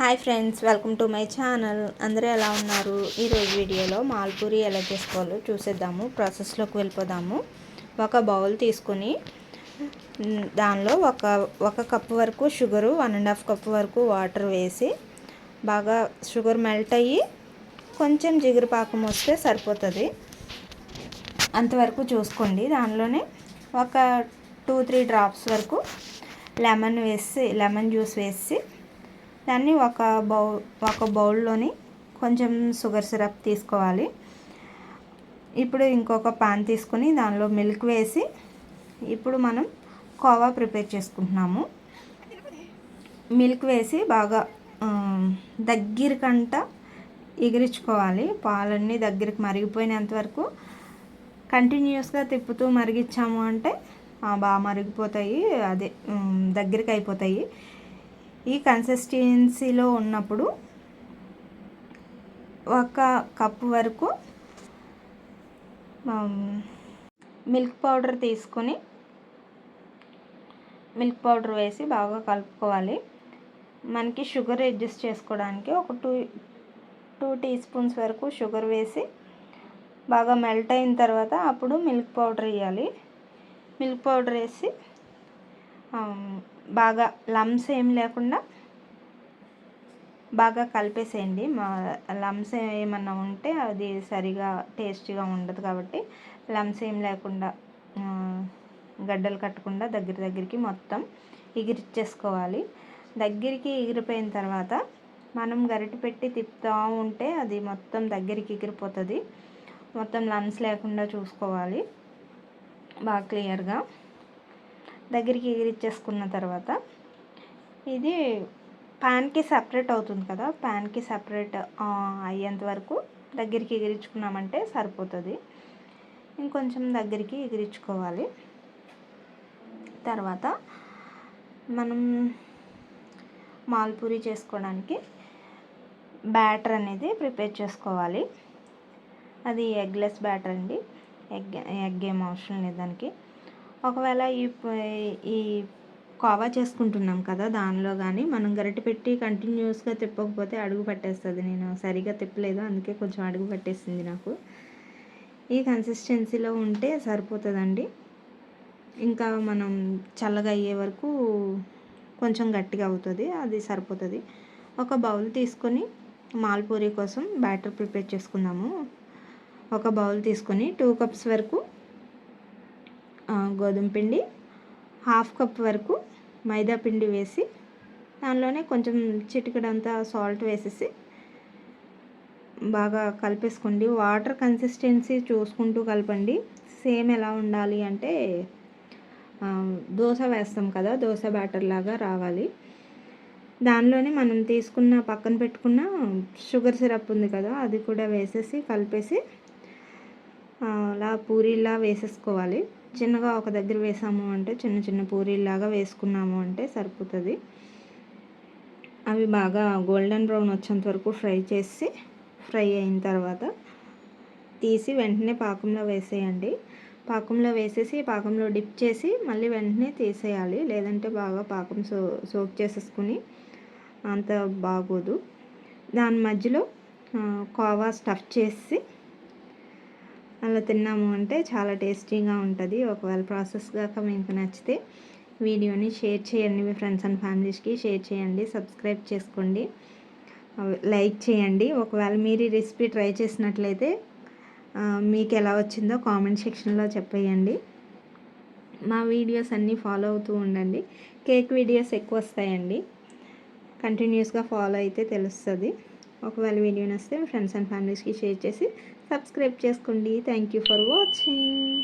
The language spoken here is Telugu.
Hi friends welcome to my channel. అందరూ ఎలా ఉన్నారు? ఈరోజు వీడియోలో మాల్పూరి ఎలా చేసుకోవాలో చూసేద్దాము. ప్రాసెస్లోకి వెళ్ళిపోదాము. ఒక బౌల్ తీసుకొని దానిలో ఒక ఒక కప్పు వరకు sugar one and half cup వరకు వాటర్ వేసి బాగా షుగర్ మెల్ట్ అయ్యి కొంచెం జిగురు పాకం వస్తే సరిపోతుంది. అంతవరకు చూసుకోండి. దానిలోనే ఒక టూ త్రీ డ్రాప్స్ వరకు లెమన్ వేసి లెమన్ జ్యూస్ వేసి దాన్ని ఒక బౌల్ ఒక బౌల్లోని కొంచెం షుగర్ సిరప్ తీసుకోవాలి. ఇప్పుడు ఇంకొక పాన్ తీసుకుని దానిలో మిల్క్ వేసి ఇప్పుడు మనం కోవా ప్రిపేర్ చేసుకుంటున్నాము. మిల్క్ వేసి బాగా దగ్గరికంట ఎగిరించుకోవాలి. పాలన్నీ దగ్గరికి మరిగిపోయినంత వరకు కంటిన్యూస్గా తిప్పుతూ మరిగించాము అంటే బాగా మరిగిపోతాయి. అదే దగ్గరికి అయిపోతాయి. ఈ కన్సిస్టెన్సీలో ఉన్నప్పుడు ఒక కప్పు వరకు um, మిల్క్ పౌడర్ తీసుకొని మిల్క్ పౌడర్ వేసి బాగా కలుపుకోవాలి. మనకి షుగర్ అడ్జస్ట్ చేసుకోవడానికి ఒక టూ టూ టీ స్పూన్స్ వరకు షుగర్ వేసి బాగా మెల్ట్ అయిన తర్వాత అప్పుడు మిల్క్ పౌడర్ వేయాలి. మిల్క్ పౌడర్ వేసి బాగా లమ్స్ ఏం లేకుండా బాగా కలిపేసేయండి. మా లమ్స్ ఏమన్నా ఉంటే అది సరిగా టేస్టీగా ఉండదు కాబట్టి లమ్స్ ఏం లేకుండా గడ్డలు కట్టకుండా దగ్గర దగ్గరికి మొత్తం ఎగిరిచ్చేసుకోవాలి దగ్గరికి ఎగిరిపోయిన తర్వాత మనం గరిటె పెట్టి తిప్పుతూ ఉంటే అది మొత్తం దగ్గరికి ఎగిరిపోతుంది మొత్తం లమ్స్ లేకుండా చూసుకోవాలి. బాగా క్లియర్గా. దగ్గరికి ఎగిరిచ్చేసుకున్న తర్వాత ఇది ప్యాన్కి సపరేట్ అవుతుంది కదా ప్యాన్కి సపరేట్ అయ్యేంత వరకు దగ్గరికి ఎగిరించుకున్నామంటే సరిపోతుంది. ఇంకొంచెం దగ్గరికి ఎగిరించుకోవాలి తర్వాత మనం మాల్పూరి చేసుకోవడానికి బ్యాటర్ అనేది ప్రిపేర్ చేసుకోవాలి. అది ఎగ్లెస్ బ్యాటర్ అండి. ఎగ్ ఎగ్ ఏం అవసరం లేదు దానికి. ఒకవేళ ఈ ఈ కోవా చేసుకుంటున్నాం కదా దానిలో కానీ మనం గరిటె పెట్టి కంటిన్యూస్గా తిప్పకపోతే అడుగు పట్టేస్తుంది. నేను సరిగా తిప్పలేదు అందుకే కొంచెం అడుగు పట్టేసింది నాకు. ఈ కన్సిస్టెన్సీలో ఉంటే సరిపోతుందండి. ఇంకా మనం చల్లగా అయ్యే వరకు కొంచెం గట్టిగా అవుతుంది అది సరిపోతుంది. ఒక బౌల్ తీసుకొని మాల్పూరి కోసం బ్యాటర్ ప్రిపేర్ చేసుకుందాము. ఒక బౌల్ తీసుకొని టూ కప్స్ వరకు గోధుమ పిండి హాఫ్ కప్ వరకు మైదా పిండి వేసి దానిలోనే కొంచెం చిటికడంతా సాల్ట్ వేసేసి బాగా కలిపేసుకోండి. వాటర్ కన్సిస్టెన్సీ చూసుకుంటూ కలపండి. సేమ్ ఎలా ఉండాలి అంటే దోశ వేస్తాం కదా దోశ బ్యాటర్ లాగా రావాలి. దానిలోనే మనం తీసుకున్న పక్కన పెట్టుకున్న షుగర్ సిరప్ ఉంది కదా అది కూడా వేసేసి కలిపేసి అలా పూరిలా వేసేసుకోవాలి. చిన్నగా ఒక దగ్గర వేసాము అంటే చిన్న చిన్న పూరీలాగా వేసుకున్నాము అంటే సరిపోతుంది. అవి బాగా గోల్డెన్ బ్రౌన్ వచ్చేంత వరకు ఫ్రై చేసి ఫ్రై అయిన తర్వాత తీసి వెంటనే పాకంలో వేసేయండి. పాకంలో వేసేసి పాకంలో డిప్ చేసి మళ్ళీ వెంటనే తీసేయాలి. లేదంటే బాగా పాకం సో సోక్ చేసేసుకుని అంత బాగోదు. దాని మధ్యలో కోవా స్టఫ్ చేసి అలా తిన్నాము అంటే చాలా టేస్టీగా ఉంటుంది. ఒకవేళ ప్రాసెస్ కాక మీకు నచ్చితే వీడియోని షేర్ చేయండి. మీ ఫ్రెండ్స్ అండ్ ఫ్యామిలీస్కి షేర్ చేయండి. సబ్స్క్రైబ్ చేసుకోండి. లైక్ చేయండి. ఒకవేళ మీరు ఈ రెసిపీ ట్రై చేసినట్లయితే మీకు ఎలా వచ్చిందో కామెంట్ సెక్షన్లో చెప్పేయండి. మా వీడియోస్ అన్నీ ఫాలో అవుతూ ఉండండి. కేక్ వీడియోస్ ఎక్కువ వస్తాయండి. కంటిన్యూస్గా ఫాలో అయితే తెలుస్తుంది. ఒకవేళ వీడియో నచ్చితే ఫ్రెండ్స్ అండ్ ఫ్యామిలీస్కి షేర్ చేసి సబ్స్క్రైబ్ చేసుకోండి. Thank you for watching.